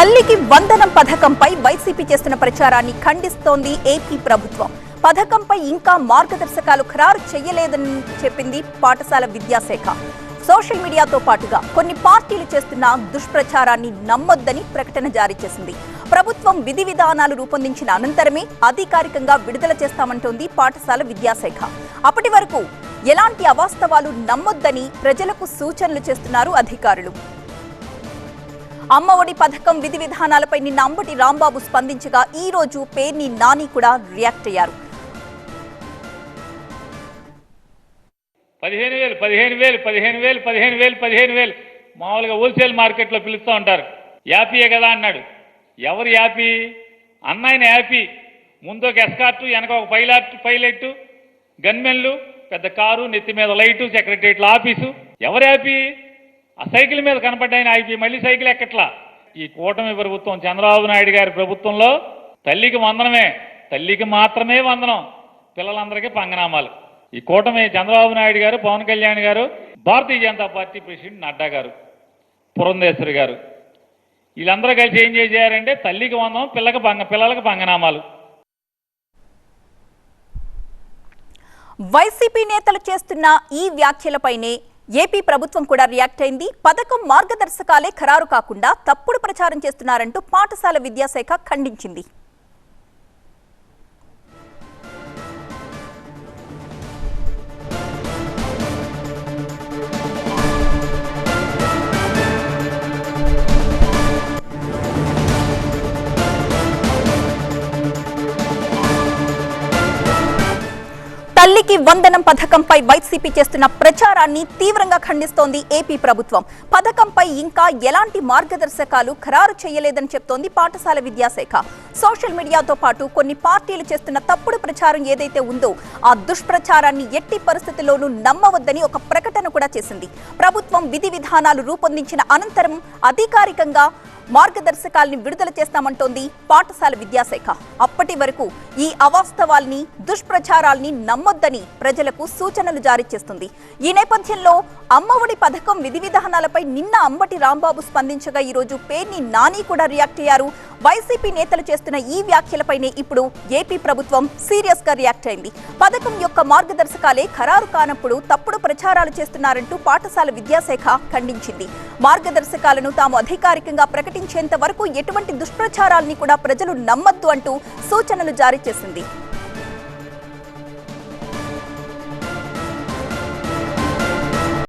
తల్లికి వందనం పథకంపై వైసీపీ చేస్తున్న ప్రచారాన్ని ఖండిస్తోంది ఏపీ ప్రభుత్వం. పథకంపై ఇంకా మార్గదర్శకాలు ఖరారు చేయలేదని చెప్పింది పాఠశాల విద్యాశాఖ. సోషల్ మీడియాతో పాటుగా కొన్ని పార్టీలు చేస్తున్న దుష్ప్రచారాన్ని నమ్మొద్దని ప్రకటన జారీ చేసింది. ప్రభుత్వం విధి విధానాలు రూపొందించిన అనంతరమే అధికారికంగా విడుదల చేస్తామంటోంది పాఠశాల విద్యాశాఖ. అప్పటి వరకు ఎలాంటి అవాస్తవాలు నమ్మొద్దని ప్రజలకు సూచనలు చేస్తున్నారు అధికారులు. అమ్మఒడి పథకం విధి విధానాలపై నిన్న అంబటి రాంబాబు స్పందించగా ఈ రోజు పేర్ని నాని కూడా రియాక్ట్ అయ్యారు. పదిహేను వేలు పదిహేను వేలు పదిహేను వేలు పదిహేను వేలు పదిహేను వేలు. మామూలుగా హోల్సేల్ మార్కెట్లో పిలుస్తూ ఉంటారు. యాపీయే కదా అన్నాడు. ఎవరు యాపీ? అన్నయ్యన యాపీ. ముందు ఒక ఎస్కార్టు వెనక ఒక పైలట్ పైలట్ గన్మెన్లు పెద్ద కారు నెత్తి మీద లైటు సెక్రటరియట్ల ఆఫీసు ఎవరు యాపీ? ఆ సైకిల్ మీద కనపడ్డాయన ఆపి మళ్ళీ సైకిల్ ఎక్కట్లా? ఈ కూటమి ప్రభుత్వం చంద్రబాబు నాయుడు గారి ప్రభుత్వంలో తల్లికి వందనమే తల్లికి మాత్రమే వందనం పిల్లలందరికీ పంగనామాలు. ఈ కూటమి చంద్రబాబు నాయుడు గారు పవన్ కళ్యాణ్ గారు భారతీయ జనతా పార్టీ ప్రెసిడెంట్ నడ్డా గారు పురంధేశ్వరి గారు. వీళ్ళందరూ కలిసి ఏం చేశారంటే తల్లికి వందనం పిల్లకి పంగ పిల్లలకి పంగనామాలు. వైసీపీ నేతలు చేస్తున్న ఈ వ్యాఖ్యలపైనే ఏపీ ప్రభుత్వం కూడా రియాక్ట్ అయింది. పథకం మార్గదర్శకాలే ఖరారు కాకుండా తప్పుడు ప్రచారం చేస్తున్నారంటూ పాఠశాల విద్యాశాఖ ఖండించింది. తల్లికి వందనం పథకంపై వైసీపీ చేస్తున్న ప్రచారాన్ని తీవ్రంగా ఖండిస్తోంది ఏపీ ప్రభుత్వం. పథకంపై ఇంకా ఎలాంటి మార్గదర్శకాలు ఖరారు చేయలేదని చెప్తోంది పాఠశాల విద్యాశాఖ. సోషల్ మీడియాతో పాటు కొన్ని పార్టీలు చేస్తున్న తప్పుడు ప్రచారం ఏదైతే ఉందో ఆ దుష్ప్రచారాన్ని ఎట్టి పరిస్థితుల్లోనూ నమ్మవద్దని ఒక ప్రకటన కూడా చేసింది. ప్రభుత్వం విధి విధానాలు రూపొందించిన అనంతరం అధికారికంగా మార్గదర్శకాల్ని విడుదల చేస్తామంటోంది పాఠశాల విద్యాశాఖ. అప్పటి వరకు ఈ అవాస్తవాల్ని దుష్ప్రచారాల్ని నమ్మొద్దని ప్రజలకు సూచనలు జారీ చేస్తుంది. ఈ నేపథ్యంలో అమ్మఒడి పథకం విధి విధానాలపై నిన్న అంబటి రాంబాబు స్పందించగా ఈరోజు పేర్ని నాని కూడా రియాక్ట్ అయ్యారు. వైసీపీ నేతలు చేస్తున్న ఈ వ్యాఖ్యలపైనే ఇప్పుడు ఏపీ ప్రభుత్వం సీరియస్గా రియాక్ట్ అయింది. పథకం యొక్క మార్గదర్శకాలే ఖరారు కానప్పుడు తప్పుడు ప్రచారాలు చేస్తున్నారంటూ పాఠశాల విద్యాశాఖ ఖండించింది. మార్గదర్శకాలను తాము అధికారికంగా ప్రకటించేంత వరకు ఎటువంటి దుష్ప్రచారాల్ని కూడా ప్రజలు నమ్మద్దు అంటూ సూచనలు జారీ చేసింది.